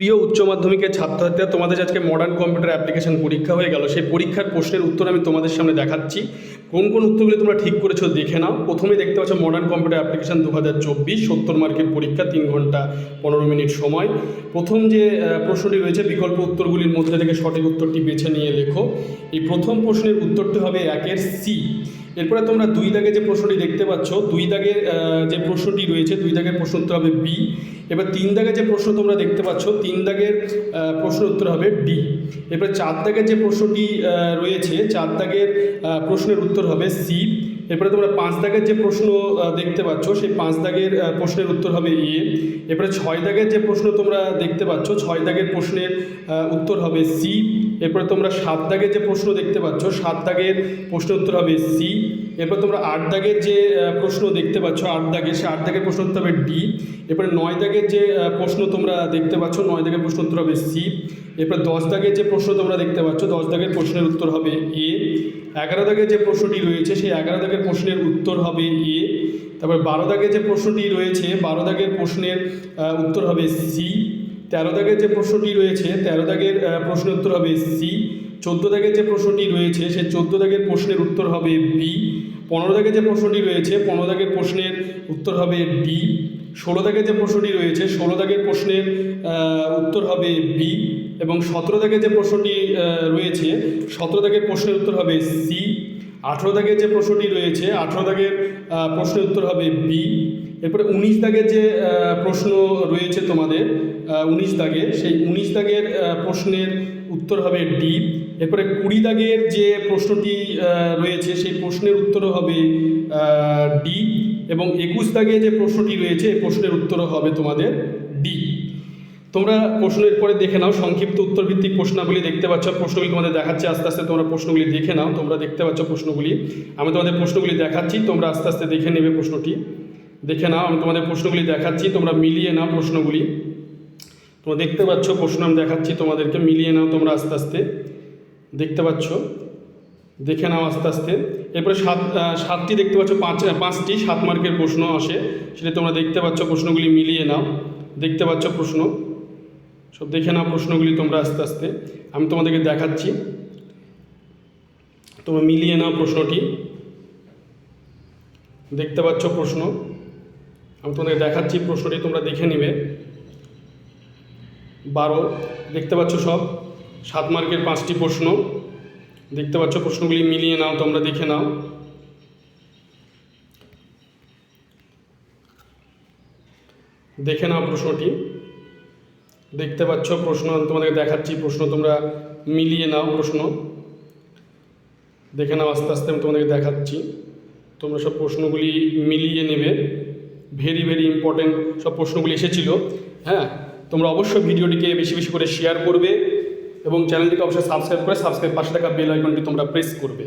প্রিয় উচ্চ মাধ্যমিকের ছাত্রছাত্রীরা, তোমাদের আজকে মডার্ন কম্পিউটার অ্যাপ্লিকেশন পরীক্ষা হয়ে গেল, সেই পরীক্ষার প্রশ্নের উত্তর আমি তোমাদের সামনে দেখাচ্ছি। কোন কোন উত্তরগুলি তোমরা ঠিক করেছ দেখে নাও। প্রথমে দেখতে পাচ্ছ মডার্ন কম্পিউটার অ্যাপ্লিকেশন দু হাজার চব্বিশ, সত্তর মার্কের পরীক্ষা, তিন ঘণ্টা পনেরো মিনিট সময়। প্রথম যে প্রশ্নটি রয়েছে, বিকল্প উত্তরগুলির মধ্যে থেকে সঠিক উত্তরটি বেছে নিয়ে লেখো। এই প্রথম প্রশ্নের উত্তরটি হবে একের সি। এরপরে তোমরা দুই দাগে যে প্রশ্নটি দেখতে পাচ্ছ, দুই দাগের যে প্রশ্নটি রয়েছে, দুই দাগের প্রশ্ন উত্তর হবে বি। এবার তিন দাগে যে প্রশ্ন তোমরা দেখতে পাচ্ছ, তিন দাগের প্রশ্ন উত্তর হবে ডি। এবার চার দাগের যে প্রশ্নটি রয়েছে, চার দাগের প্রশ্নের উত্তর হবে সি। এরপরে তোমরা পাঁচ দাগের যে প্রশ্ন দেখতে পাচ্ছ, সেই পাঁচ দাগের প্রশ্নের উত্তর হবে এ। এরপরে ছয় দাগের যে প্রশ্ন তোমরা দেখতে পাচ্ছ, ছয় দাগের প্রশ্নের উত্তর হবে সি। এরপরে তোমরা সাত দাগের যে প্রশ্ন দেখতে পাচ্ছ, সাত দাগের প্রশ্নের উত্তর হবে সি। এরপর তোমরা আট দাগের যে প্রশ্ন দেখতে পাচ্ছ, আট দাগের সে আট দাগের প্রশ্ন উত্তর হবে ডি। এরপরে নয় দাগের যে প্রশ্ন তোমরা দেখতে পাচ্ছ, নয় দাগের প্রশ্ন উত্তর হবে সি। এরপর দশ দাগের যে প্রশ্ন তোমরা দেখতে পাচ্ছ, দশ দাগের প্রশ্নের উত্তর হবে এ। এগারো দাগের যে প্রশ্নটি রয়েছে, সেই এগারো দাগের প্রশ্নের উত্তর হবে এ। তারপর বারো দাগের যে প্রশ্নটি রয়েছে, বারো দাগের প্রশ্নের উত্তর হবে সি। তেরো দাগের যে প্রশ্নটি রয়েছে, তেরো দাগের প্রশ্নের উত্তর হবে সি। চোদ্দ দাগের যে প্রশ্নটি রয়েছে সেই চোদ্দ দাগের প্রশ্নের উত্তর হবে বি পনেরো দাগের যে প্রশ্নটি রয়েছে, পনেরো দাগের প্রশ্নের উত্তর হবে ডি ষোলো দাগের যে প্রশ্নটি রয়েছে, ষোলো দাগের প্রশ্নের উত্তর হবে বি এবং সতেরো দাগের যে প্রশ্নটি রয়েছে, সতেরো দাগের প্রশ্নের উত্তর হবে সি আঠেরো দাগের যে প্রশ্নটি রয়েছে, আঠেরো দাগের প্রশ্নের উত্তর হবে বি এরপরে উনিশ দাগের যে প্রশ্ন রয়েছে তোমাদের উনিশ দাগে, সেই উনিশ দাগের প্রশ্নের উত্তর হবে ডি। এরপরে কুড়ি দাগের যে প্রশ্নটি রয়েছে, সেই প্রশ্নের উত্তরও হবে ডি। এবং একুশ দাগে যে প্রশ্নটি রয়েছে, এই প্রশ্নের উত্তরও হবে তোমাদের ডি। তোমরা প্রশ্নের পরে দেখে নাও, সংক্ষিপ্ত উত্তর ভিত্তিক প্রশ্নাবলী দেখতে পাচ্ছ, প্রশ্নগুলি তোমাদের দেখাচ্ছে, আস্তে আস্তে তোমরা প্রশ্নগুলি দেখে নাও, তোমরা দেখতে পাচ্ছ প্রশ্নগুলি। আমি তোমাদের প্রশ্নগুলি দেখাচ্ছি, তোমরা আস্তে আস্তে দেখে নেবে প্রশ্নটি। দেখে নাও, আমি তোমাদের প্রশ্নগুলি দেখাচ্ছি, তোমরা মিলিয়ে নাও প্রশ্নগুলি। তোমরা দেখতে পাচ্ছ, প্রশ্ন আমি দেখাচ্ছি তোমাদেরকে, মিলিয়ে নাও তোমরা আস্তে আস্তে। দেখতে পাচ্ছ? দেখে নাও আস্তে আস্তে। এরপরে সাত সাতটি দেখতে পাচ্ছ, পাঁচ পাঁচটি সাত মার্কের প্রশ্ন আসে, সেটা তোমরা দেখতে পাচ্ছ, প্রশ্নগুলি মিলিয়ে নাও। দেখতে পাচ্ছ প্রশ্ন? সব দেখে নাও প্রশ্নগুলি তোমরা আস্তে আস্তে। আমি তোমাদেরকে দেখাচ্ছি। তোমরা মিলিয়ে নাও প্রশ্নটি। দেখতে পাচ্ছ প্রশ্ন? আমি তোমাদেরকে দেখাচ্ছি প্রশ্নটি, তোমরা দেখে নেবে। বারো, দেখতে পাচ্ছ সব। সাত মার্কের পাঁচটি প্রশ্ন। দেখতে পাচ্ছ প্রশ্নগুলি মিলিয়ে নাও, তোমরা দেখে নাও। দেখে নাও প্রশ্নটি। দেখতে পাচ্ছ প্রশ্ন, আমি তোমাদেরকে দেখাচ্ছি প্রশ্ন, তোমরা মিলিয়ে নাও প্রশ্ন। দেখে নাও, আস্তে আস্তে আমি তোমাদেরকে দেখাচ্ছি। তোমরা সব প্রশ্নগুলি মিলিয়ে নেবে। ভেরি ভেরি ইম্পর্টেন্ট সব প্রশ্নগুলি এসেছিল। হ্যাঁ? তোমরা অবশ্যই ভিডিওটিকে বেশি বেশি করে শেয়ার করবে এবং চ্যানেলটিকে অবশ্যই সাবস্ক্রাইব করে সাবস্ক্রাইব পাশে থাকা বেল আইকনটি তোমরা প্রেস করবে।